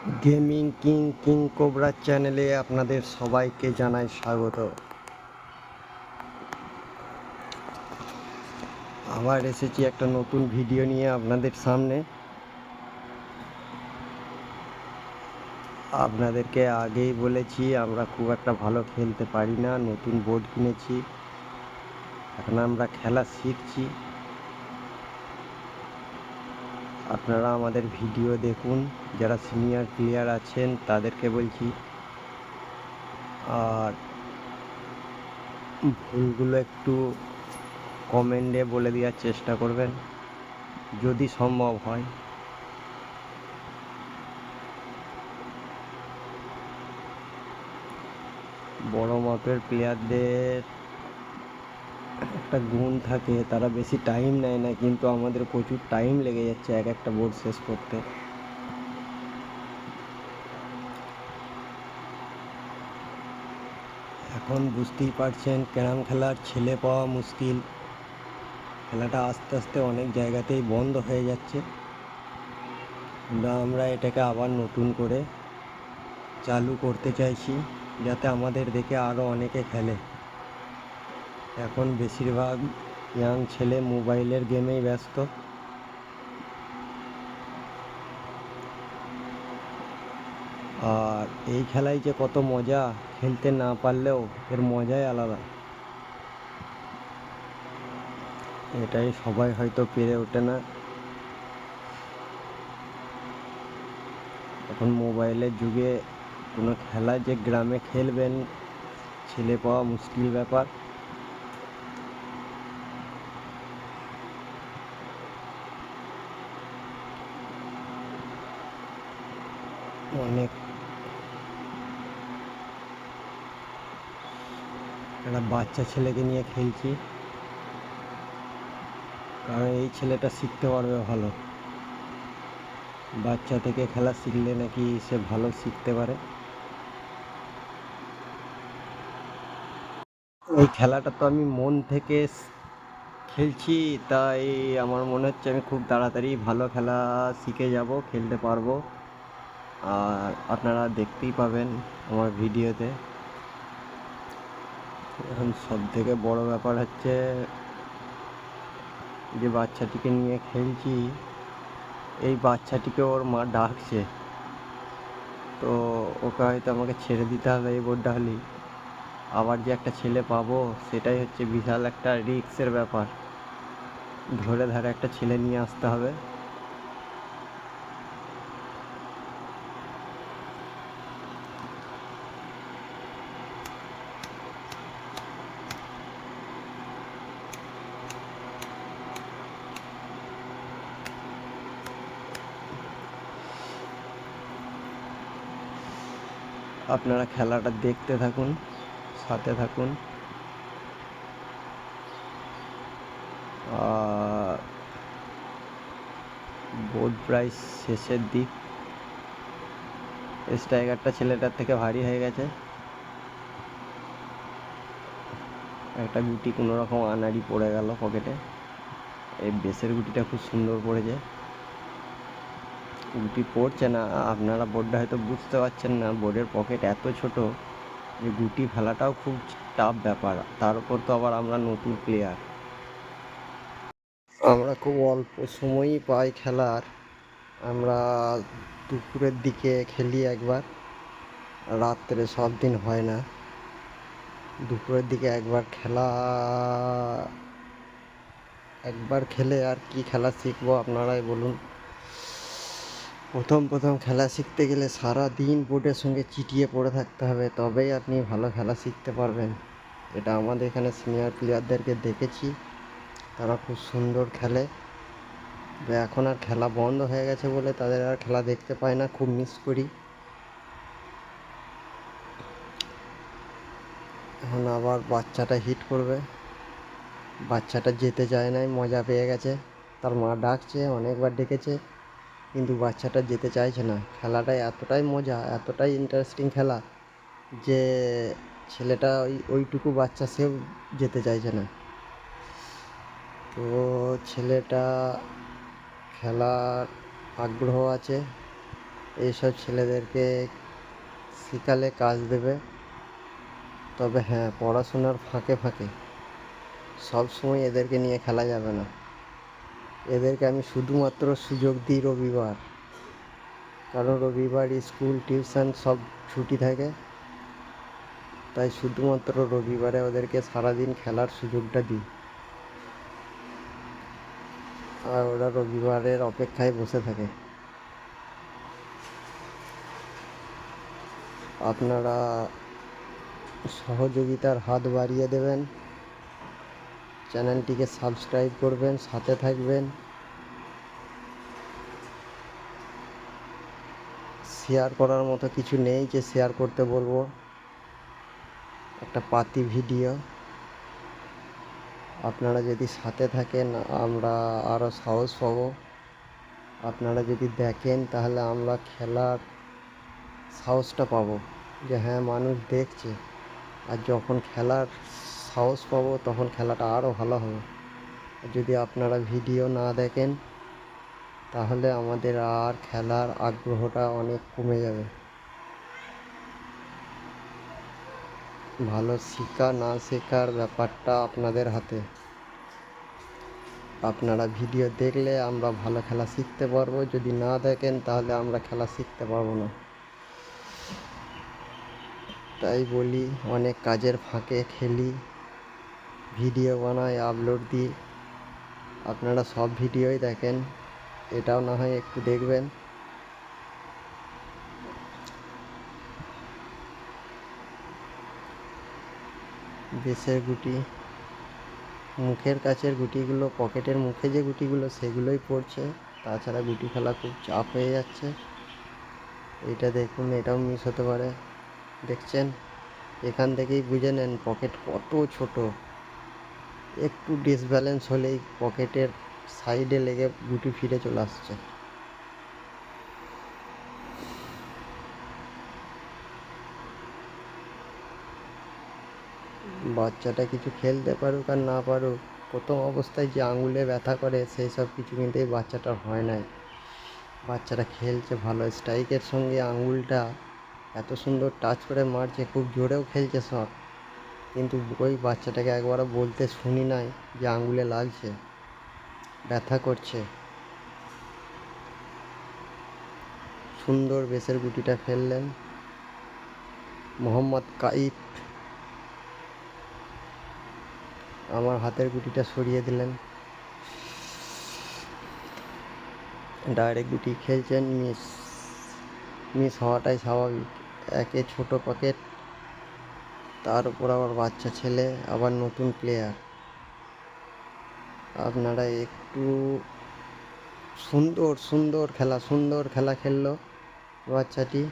Gaming king king cobra চ্যানেলে আপনাদের সবাইকে জানাই স্বাগত। আবার এসেছি একটা নতুন ভিডিও নিয়ে আপনাদের সামনে। আপনাদেরকে আগেই বলেছি, আমরা খুব একটা ভালো খেলতে পারি না, নতুন বোর্ড কিনেছি, এখন আমরা খেলা শিখছি। আপনারা আমাদের ভিডিও দেখুন। যারা সিনিয়র প্লেয়ার আছেন, তাদেরকে বলছি, আর ভুলগুলো একটু কমেন্টে বলে দেওয়ার চেষ্টা করবেন। যদি সম্ভব হয়। বড় মাপের প্লেয়ারদের একটা গুণ থাকে, তারা বেশি টাইম নেয় না, কিন্তু আমাদের প্রচুর টাইম লেগে যাচ্ছে এক একটা বোর্ড শেষ করতে। এখন বুঝতেই পারছেন, ক্যারাম খেলার ছেলে পাওয়া মুশকিল। খেলাটা আস্তে আস্তে অনেক জায়গাতেই বন্ধ হয়ে যাচ্ছে। আমরা এটাকে আবার নতুন করে চালু করতে চাইছি, যাতে আমাদের দেখে আরও অনেকে খেলে। এখন বেশিরভাগ ইয়াং ছেলে মোবাইলের গেমেই ব্যস্ত। আর এই খেলায় যে কত মজা, খেলতে না পারলেও এর মজাই আলাদা। এটাই সবাই হয়তো পেরে ওঠে না। এখন মোবাইলের যুগে কোনো খেলা যে গ্রামে খেলবেন, ছেলে পাওয়া মুশকিল ব্যাপার। অনেক। একটা বাচ্চা ছেলেকে নিয়ে খেলছি। কারণ এই ছেলেটা শিখতে পারবে ভালো। বাচ্চা থেকে খেলা শিখলে নাকি সে ভালো শিখতে পারে। এই খেলাটা তো আমি মন থেকে খেলছি, তাই আমার মনে হচ্ছে আমি খুব তাড়াতাড়ি ভালো খেলা শিখে যাব, খেলতে পারব। আর আপনারা দেখতেই পাবেন আমার ভিডিওতে। এখন সব থেকে বড় ব্যাপার হচ্ছে যে বাচ্চাটিকে নিয়ে খেলছি, এই বাচ্চাটিকে ওর মা ডাকছে। তো ওকে হয়তো আমাকে ছেড়ে দিতে হবে এই বোর্ডটা হলেই আবার যে একটা ছেলে পাবো, সেটাই হচ্ছে বিশাল একটা রিস্কের ব্যাপার। ধরে ধারে একটা ছেলে নিয়ে আসতে হবে। আপনারা খেলাটা দেখতে থাকুন, সাথে থাকুন। বোর্ড প্রাইস শেষের দিক। স্ট্রাইকারটা ছেলেটার থেকে ভারী হয়ে গেছে। একটা গুটি কোনো রকম পড়ে গেল পকেটে। এই বেসের গুটিটা খুব সুন্দর পড়েছে। গুটি পড়ছে না। আপনারা বোর্ডটা হয়তো বুঝতে পারছেন না, বোর্ডের পকেট এত ছোট যে গুটি ফেলাটাও খুব টাফ ব্যাপার। তার উপর তো আবার আমরা নতুন প্লেয়ার আমরা খুব অল্প সময়ই পাই খেলার। আমরা দুপুরের দিকে খেলি একবার, রাত্রে সব দিন হয় না। দুপুরের দিকে একবার খেলা, একবার খেলে আর কি খেলা শিখব আপনারাই বলুন। প্রথম প্রথম খেলা শিখতে গেলে সারা দিন বোর্ডের সঙ্গে চিটিয়ে পড়ে থাকতে হবে, তবেই আপনি ভালো খেলা শিখতে পারবেন। এটা আমাদের এখানে সিনিয়র প্লেয়ারদেরকে দেখেছি, তারা খুব সুন্দর খেলে। এখন আর খেলা বন্ধ হয়ে গেছে বলে তাদের আর খেলা দেখতে পাই না, খুব মিস করি। এখন আবার বাচ্চাটা হিট করবে। বাচ্চাটা যেতে চায় নাই, মজা পেয়ে গেছে। তার মা ডাকছে, অনেকবার ডেকেছে। কিন্তু বাচ্চাটা যেতে চাইছে না। খেলাটা এতটাই মজা, এতটাই ইন্টারেস্টিং খেলা যে ছেলেটা ওই, ওইটুকু বাচ্চা সেও যেতে চাইছে না। তো ছেলেটা খেলার আগ্রহ আছে, এইসব ছেলেদেরকে শিখালে কাজ দেবে। তবে হ্যাঁ পড়াশোনার ফাঁকে ফাঁকে সব সময় এদেরকে নিয়ে খেলা যাবে না। এদেরকে আমি শুধুমাত্র সুযোগ দিই রবিবার। কারণ রবিবার স্কুল, টিউশন সব ছুটি থাকে। তাই শুধুমাত্র রবিবারে ওদেরকে সারাদিন খেলার সুযোগটা দিই। আর ওরা রবিবারের অপেক্ষায় বসে থাকে। আপনারা সহযোগিতার হাত বাড়িয়ে দেবেন। চ্যানেলটিকে সাবস্ক্রাইব করবেন, সাথে থাকবেন। শেয়ার করার মতো কিছু নেই যে শেয়ার করতে বলব। একটা পাতি ভিডিও। আপনারা যদি সাথে থাকেন, আমরা আরও সাহস পাবো। আপনারা যদি দেখেন, তাহলে আমরা খেলার সাহসটা পাবো যে হ্যাঁ মানুষ দেখছে। আর যখন খেলার সাহস পাবো, তখন খেলাটা আরও ভালো হবে। যদি আপনারা ভিডিও না দেখেন, তাহলে আমাদের আর খেলার আগ্রহটা অনেক কমে যাবে। ভালো শেখা না শেখার ব্যাপারটা আপনাদের হাতে। আপনারা ভিডিও দেখলে আমরা ভালো খেলা শিখতে পারব, যদি না দেখেন, তাহলে আমরা খেলা শিখতে পারব না। তাই বলি, অনেক কাজের ফাঁকে খেলি। ভিডিও বানাই আপলোড দিই। আপনারা সব ভিডিওই দেখেন। এটাও না হয় একটু দেখবেন। বেশের গুটি, মুখের কাছের গুটিগুলো, পকেটের মুখে যে গুটিগুলো, সেগুলোই পড়ছে। তাছাড়া গুটি খেলা খুব চাপ হয়ে যাচ্ছে। এটা দেখুন, এটাও মিস হতে পারে। দেখছেন? এখান থেকেই বুঝে নেন, পকেট কত ছোট। একটু ডিসব্যালেন্স হলেই পকেটের সাইডে লেগে গুটি ফিরে চলে আসছে। বাচ্চাটা কিছু খেলতে পারুক আর না পারুক, প্রথম অবস্থায় যে আঙুলে ব্যথা করে সেই সব কিছু কিন্তু এই বাচ্চাটার হয় নাই। বাচ্চাটা খেলছে ভালো স্ট্রাইকের সঙ্গে আঙুলটা এত সুন্দর টাচ করে মারছে, খুব জোরেও খেলছে সব কিন্তু ওই বাচ্চাটাকে একবারও বলতে শুনি নাই যে আঙুলে লাগছে, ব্যথা করছে। সুন্দর বেসের গুটিটা ফেললেন। মোহাম্মদ কাইফ আমার হাতের গুটিটা সরিয়ে দিলেন। ডাইরেক্ট গুটি খেলছেন, মিস মিস হওয়াটাই স্বাভাবিক। একে ছোট পকেট তার উপর আবার বাচ্চা ছেলে, আবার নতুন প্লেয়ার আপনারা একটু সুন্দর সুন্দর খেলা সুন্দর খেলা খেললো বাচ্চাটি।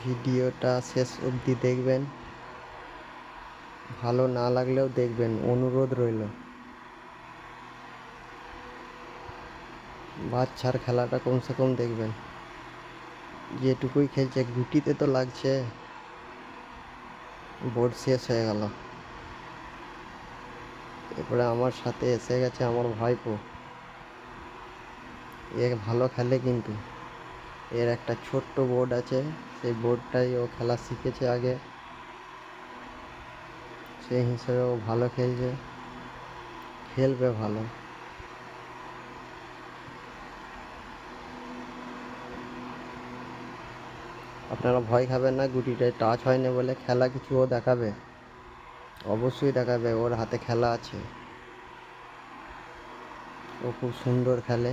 ভিডিওটা শেষ অবধি দেখবেন। ভালো না লাগলেও দেখবেন, অনুরোধ রইল। বাচ্চার খেলাটা কমসে কম দেখবেন। যেটুকুই খেলছে, গুটিতে তো লাগছে। বোর্ড শেষ হয়ে গেল। এরপরে আমার সাথে এসে গেছে আমার ভাইপো। এ ভালো খেলে কিন্তু। এর একটা ছোট্ট বোর্ড আছে, সেই বোর্ডটাই ও খেলা শিখেছে আগে। সেই হিসেবে ও ভালো খেলছে। খেলবে ভালো। আপনারা ভয় খাবেন না, গুটিটায় টাচ হয়নি বলে খেলা কিছু ও দেখাবে। অবশ্যই দেখাবে, ওর হাতে খেলা আছে। ও খুব সুন্দর খেলে।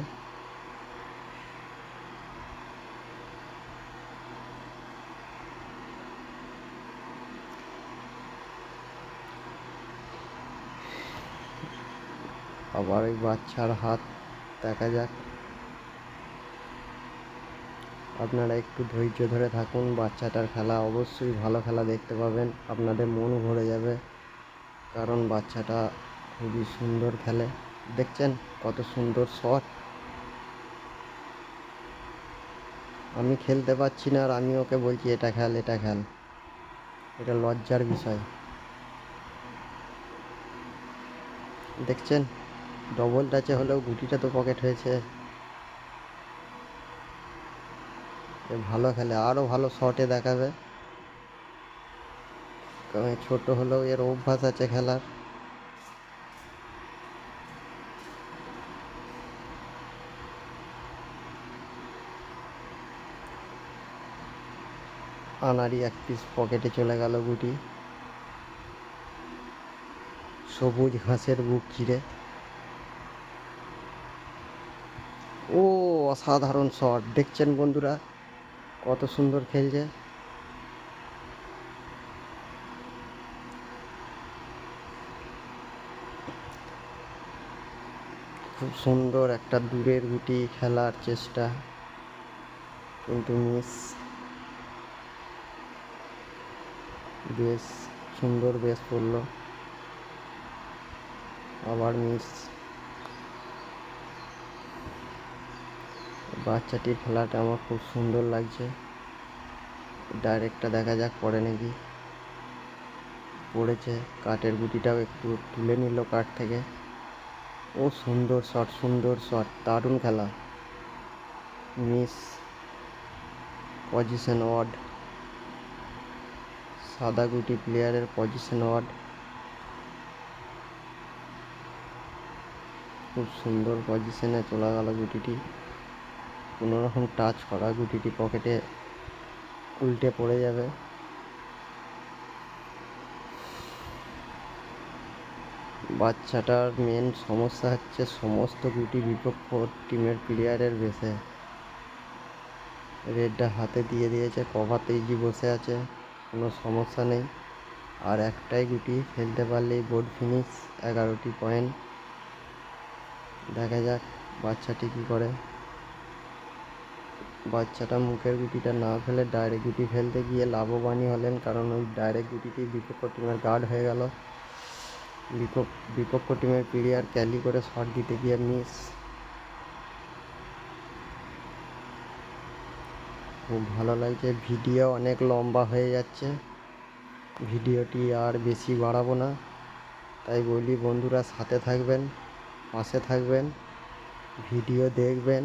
আবার ওই বাচ্চার হাত দেখা যাক। আপনারা একটু ধৈর্য ধরে থাকুন, বাচ্চাটার খেলা অবশ্যই ভালো খেলা দেখতে পাবেন, আপনাদের মন ভরে যাবে, কারণ বাচ্চাটা খুবই সুন্দর খেলে। দেখছেন কত সুন্দর শট আমি খেলতে পারছি না আর আমি ওকে বলছি, এটা খেল এটা খেল। এটা লজ্জার বিষয়। দেখছেন ডবল টাচে হলেও গুটিটা তো পকেট হয়েছে এ ভালো খেলে আরও ভালো শটে দেখাবে। কারণ ছোট হলেও এর অভ্যাস আছে খেলার। আনারি এক পিস পকেটে চলে গেল গুটি। সবুজ ঘাসের বুক চিরে ও, অসাধারণ শট দেখছেন বন্ধুরা? কত সুন্দর খেলছে। খুব সুন্দর একটা দূরের গুটি খেলার চেষ্টা। কিন্তু মিস, বেশ সুন্দর বেশ পড়ল। আবার মিস। বাচ্চাটির খেলাটা আমার খুব সুন্দর লাগছে। ডাইরেক্টটা দেখা যাক পড়ে নাকি পড়েছে। কাঠের গুটিটাও একটু তুলে নিল কাঠ থেকে। ও সুন্দর শট সুন্দর শট দারুণ খেলা। মিস পজিশন ওয়ার্ড সাদা গুটি প্লেয়ারের পজিশন ওয়ার্ড খুব সুন্দর পজিশনে চলে গেল গুটিটি। কোনো রকম টাচ করা গুটিটি পকেটে উল্টে পড়ে যাবে। বাচ্চাটার মেন সমস্যা হচ্ছে সমস্ত গুটি বিপক্ষ টিমের প্লেয়ারের বেসে রেডটা হাতে দিয়ে দিয়েছে কভারতেই জি বসে আছে, কোনো সমস্যা নেই। আর একটাই গুটি ফেলতে পারলেই বোর্ড ফিনিশ এগারোটি পয়েন্ট দেখা যাক বাচ্চাটি কী করে। বাচ্চাটা মুখের গুটিটা না ফেলে ডাইরেক্ট গুটি ফেলতে গিয়ে লাভবানই হলেন কারণ ওই ডাইরেক্ট গুটিটি বিপক্ষ টিমের গার্ড হয়ে গেল। বিপক্ষ বিপক্ষ টিমের প্লেয়ার ক্যালি করে শট দিতে গিয়ে মিস খুব ভালো লাগছে ভিডিও অনেক লম্বা হয়ে যাচ্ছে। ভিডিওটি আর বেশি বাড়াবো না। তাই বলি বন্ধুরা সাথে থাকবেন, পাশে থাকবেন ভিডিও দেখবেন।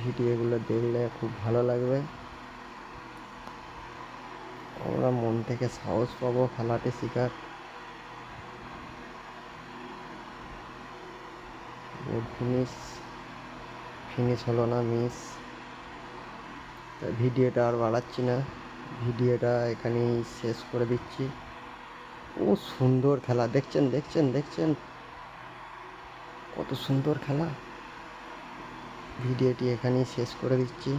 ভিডিওগুলো দেখলে খুব ভালো লাগবে। আমরা মন থেকে সাহস পাবো খেলাটি শেখার ফিনিশ ফিনিশ হলো না মিস তা ভিডিওটা আর বাড়াচ্ছি না। ভিডিওটা এখানেই শেষ করে দিচ্ছি। ও সুন্দর খেলা, দেখছেন দেখছেন দেখছেন? কত সুন্দর খেলা। ভিডিওটি এখানেই শেষ করে দিচ্ছি।